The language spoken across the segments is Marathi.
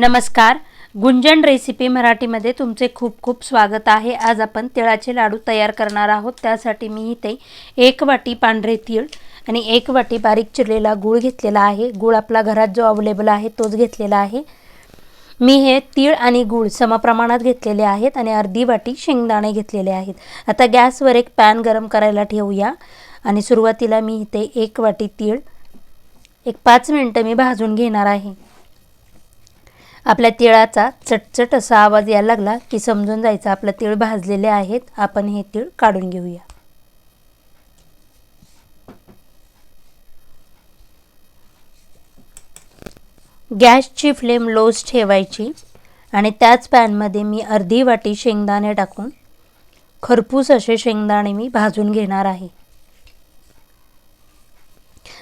नमस्कार. गुंजन रेसिपी मराठीमध्ये तुमचे खूप खूप स्वागत आहे. आज आपण तिळाचे लाडू तयार करणार आहोत. त्यासाठी मी इथे एक वाटी पांढरे तीळ आणि एक वाटी बारीक चिरलेला गूळ घेतलेला आहे. गूळ आपला घरात जो अवेलेबल आहे तोच घेतलेला आहे. मी हे तीळ आणि गूळ समप्रमाणात घेतलेले आहेत आणि अर्धी वाटी शेंगदाणे घेतलेले आहेत. आता गॅसवर एक पॅन गरम करायला ठेवूया आणि सुरुवातीला मी इथे एक वाटी तीळ एक पाच मिनटं मी भाजून घेणार आहे. आपल्या तिळाचा चटचट असा आवाज यायला लागला की समजून जायचं आपलं तिळ भाजलेले आहेत आपण हे तिळ काढून घेऊया. गॅसची फ्लेम लोज ठेवायची आणि त्याच पॅनमध्ये मी अर्धी वाटी शेंगदाणे टाकून खरपूस असे शेंगदाणे मी भाजून घेणार आहे.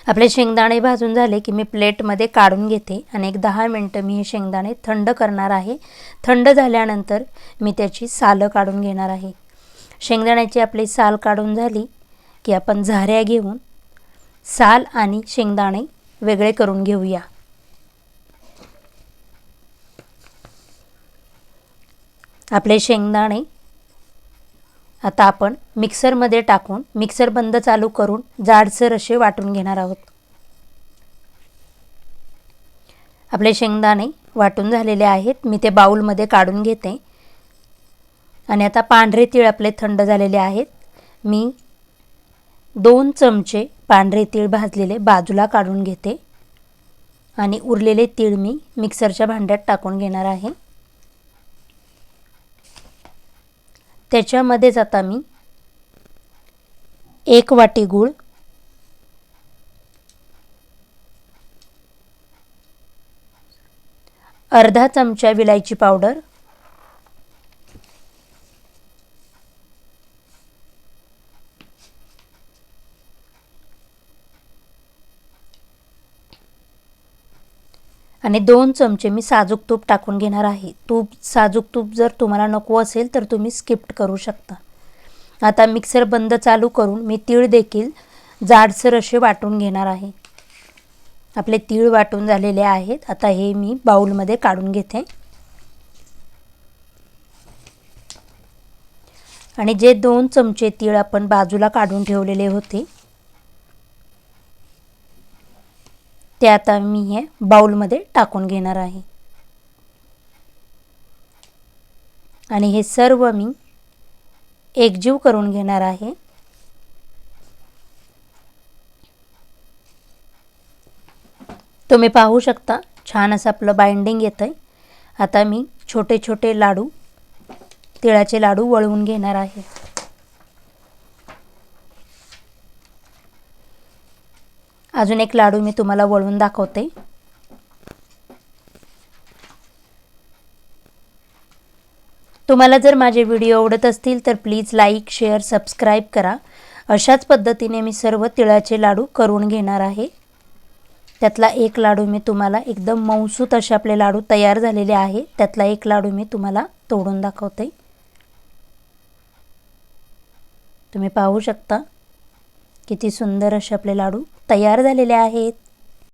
आपले शेंगदाणे भाजून झाले की मी प्लेटमध्ये काढून घेते आणि एक दहा मिनटं मी हे शेंगदाणे थंड करणार आहे. थंड झाल्यानंतर मी त्याची सालं काढून घेणार आहे. शेंगदाण्याची आपली साल काढून झाली की आपण झाऱ्या घेऊन साल आणि शेंगदाणे वेगळे करून घेऊया. आपले शेंगदाणे आता आपण मिक्सरमध्ये टाकून मिक्सर बंद चालू करून जाडसर असे वाटून घेणार आहोत. आपले शेंगदाणे वाटून झालेले आहेत. मी ते बाऊलमध्ये काढून घेते. आणि आता पांढरे तीळ आपले थंड झालेले आहेत. मी दोन चमचे पांढरे तीळ भाजलेले बाजूला काढून घेते. आणि उरलेले तीळ मी मिक्सरच्या भांड्यात टाकून घेणार आहे. त्याच्यामध्येच आता मी एक वाटी गूळ अर्धा चमचा विलायची पावडर आणि दोन चमचे मी साजूक तूप टाकून घेणार आहे. तूप साजूक तूप जर तुम्हाला नको असेल तर तुम्ही स्किप्ट करू शकता. आता मिक्सर बंद चालू करून मी तीळ देखील जाडसर असे वाटून घेणार आहे. आपले तीळ वाटून झालेले आहेत. आता हे मी बाऊलमध्ये काढून घेते. आणि जे दोन चमचे तीळ आपण बाजूला काढून ठेवलेले होते ते आता मी हे बाऊलमध्ये टाकून घेणार आहे. आणि हे सर्व मी एकजीव करून घेणार आहे. तुम्ही पाहू शकता छान असं आपलं बाइंडिंग येतं आहे आता मी छोटे छोटे लाडू तिळाचे लाडू वळवून घेणार आहे. अजून एक लाडू मी तुम्हाला वळून दाखवते. तुम्हाला जर माझे व्हिडिओ आवडत असतील तर प्लीज लाईक शेअर सबस्क्राईब करा. अशाच पद्धतीने मी सर्व तिळाचे लाडू करून घेणार आहे. त्यातला एक लाडू मी तुम्हाला एकदम मौसूत असे आपले लाडू तयार झालेले आहे. त्यातला एक लाडू मी तुम्हाला तोडून दाखवते. तुम्ही पाहू शकता किती सुंदर असे आपले लाडू तयार झालेल्या आहेत.